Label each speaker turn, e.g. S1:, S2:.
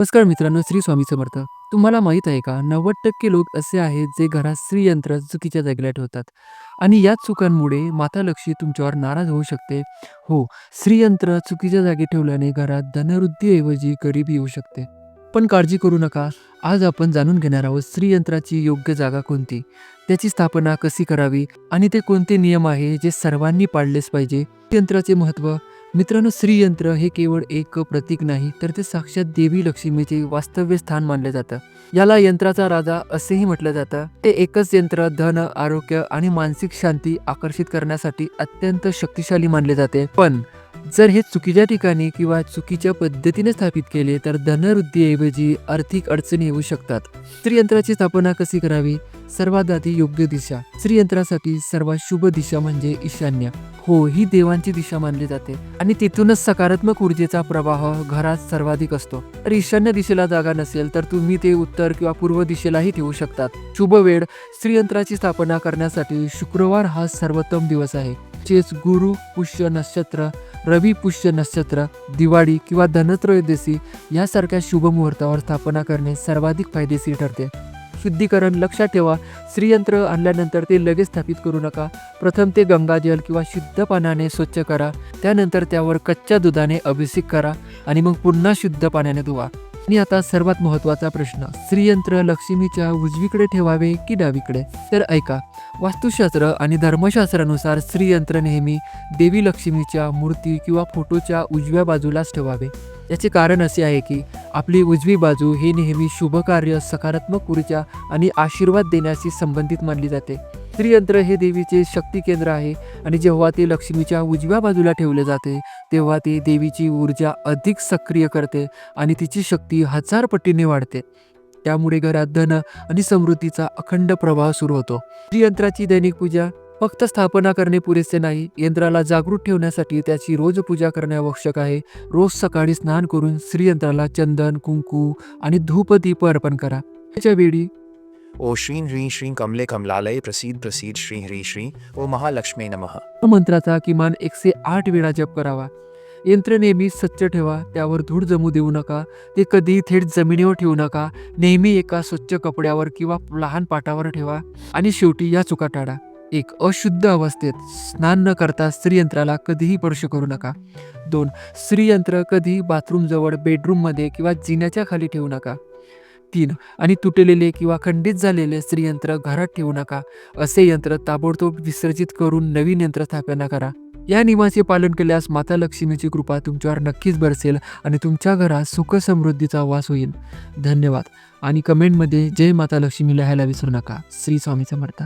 S1: नमस्कार मित्रांनो श्री स्वामी समर्थ. तुम्हाला माहीत आहे का नव्वद टक्के लोक असे आहेत जे घरात स्त्रीयंत्र चुकीच्या जागेला ठेवतात. आणि याच चुकांमुळे माता लक्ष्मी तुमच्यावर नाराज होऊ शकते. हो श्रीयंत्र चुकीच्या जागी ठेवल्याने घरात धनवृद्धीऐवजी गरिबी येऊ शकते. पण काळजी करू नका. आज आपण जाणून घेणार आहोत स्त्रीयंत्राची योग्य जागा कोणती? त्याची स्थापना कशी करावी? आणि ते कोणते नियम आहे जे सर्वांनी पाळलेच पाहिजे? यंत्राचे महत्त्व मित्रांनो श्रीयंत्र हे केवळ एक प्रतीक नाही तर ते साक्षात देवी लक्ष्मीचे वास्तव्य स्थान मानले जातं. याला यंत्राचा राजा असेही म्हटलं जातं. ते एकच यंत्र धन आरोग्य आणि मानसिक शांती आकर्षित करण्यासाठी अत्यंत शक्तिशाली मानले जाते. पण जर हे चुकीच्या ठिकाणी किंवा चुकीच्या पद्धतीने स्थापित केले तर धनवृद्धीऐवजी आर्थिक अडचणी येऊ शकतात. श्रीयंत्राची स्थापना कशी करावी? सर्वात आधी योग्य दिशा. श्रीयंत्रासाठी सर्वात शुभ दिशा म्हणजे ईशान्य. हो ही देवांची दिशा मानली जाते. आणि तिथूनच सकारात्मक ऊर्जेचा प्रवाह घरात सर्वाधिक असतो. तर ईशान्य दिशेला जागा नसेल तर तुम्ही ते उत्तर किंवा पूर्व दिशेलाही ठेवू शकतात. शुभ वेळ श्रीयंत्राची स्थापना करण्यासाठी शुक्रवार हा सर्वोत्तम दिवस आहे. चेस गुरु पुष्य नक्षत्र रवी पुष्य नक्षत्र दिवाळी किंवा धनत्रयोदशी यासारख्या शुभ मुहूर्तावर स्थापना करणे सर्वाधिक फायदेशीर ठरते. शुद्धीकरण लक्षात ठेवा. श्रीयंत्र आणल्यानंतर ते लगेच स्थापित करू नका. प्रथम ते गंगाजल किंवा शुद्ध पाण्याने स्वच्छ करा. त्यानंतर त्यावर कच्च्या दुधाने अभिषेक करा आणि मग पुन्हा शुद्ध पाण्याने धुवा. आणि आता सर्वात महत्त्वाचा प्रश्न श्रीयंत्र लक्ष्मीच्या उजवीकडे ठेवावे की डावीकडे? तर ऐका वास्तुशास्त्र आणि धर्मशास्त्रानुसार श्रीयंत्र नेहमी देवी लक्ष्मीच्या मूर्ती किंवा फोटोच्या उजव्या बाजूलाच ठेवावे. याचे कारण असे आहे की आपली उजवी बाजू ही नेहमी शुभकार्य सकारात्मक ऊर्जा आणि आशीर्वाद देण्याशी संबंधित मानली जाते. त्रियंत्र हे देवीचे शक्ती केंद्र आहे आणि जेव्हा ते लक्ष्मीच्या उजव्या बाजूला ठेवले जाते तेव्हा ते देवीची ऊर्जा अधिक सक्रिय करते आणि तिची शक्ती हजार पटीने वाढते. त्यामुळे घरात धन आणि समृद्धीचा अखंड प्रवाह सुरू होतो. त्रियंत्राची दैनिक पूजा फक्त स्थापना करणे पुरेसे नाही यंत्राला जागृत ठेवण्यासाठी त्याची रोज पूजा करणे आवश्यक आहे. रोज सकाळी स्नान करून श्रीयंत्राला चंदन कुंकू आणि धूपदीप अर्पण करा. त्याच्या वेळी
S2: ओ श्रीं ह्रीं श्रीं कमले कमलालय प्रसीद प्रसीद श्री ह्री श्री ओ महालक्ष्मी नमः.
S1: मंत्राचा किमान एकशे आठ वेळा जप करावा. यंत्र नेहमी स्वच्छ ठेवा त्यावर धूळ जमू देऊ नका ते कधीही थेट जमिनीवर ठेवू नका नेहमी एका स्वच्छ कपड्यावर किंवा लहान पाटावर ठेवा आणि शेवटी या चुका टाळा. एक अशुद्ध अवस्थेत स्नान न करता स्त्रीयंत्राला कधीही स्पर्श करू नका. दोन स्त्रीयंत्र कधीही बाथरूमजवळ बेडरूममध्ये किंवा जिन्याच्या खाली ठेवू नका. तीन आणि तुटलेले किंवा खंडित झालेले स्त्रीयंत्र घरात ठेवू नका. असे यंत्र ताबडतोब विसर्जित करून नवीन यंत्र स्थापना करा. या नियमाचे पालन केल्यास माता लक्ष्मीची कृपा तुमच्यावर नक्कीच बरसेल आणि तुमच्या घरात सुख समृद्धीचा वास होईल. धन्यवाद. आणि कमेंटमध्ये जय माता लक्ष्मी लिहायला विसरू नका. श्री स्वामी समर्थ.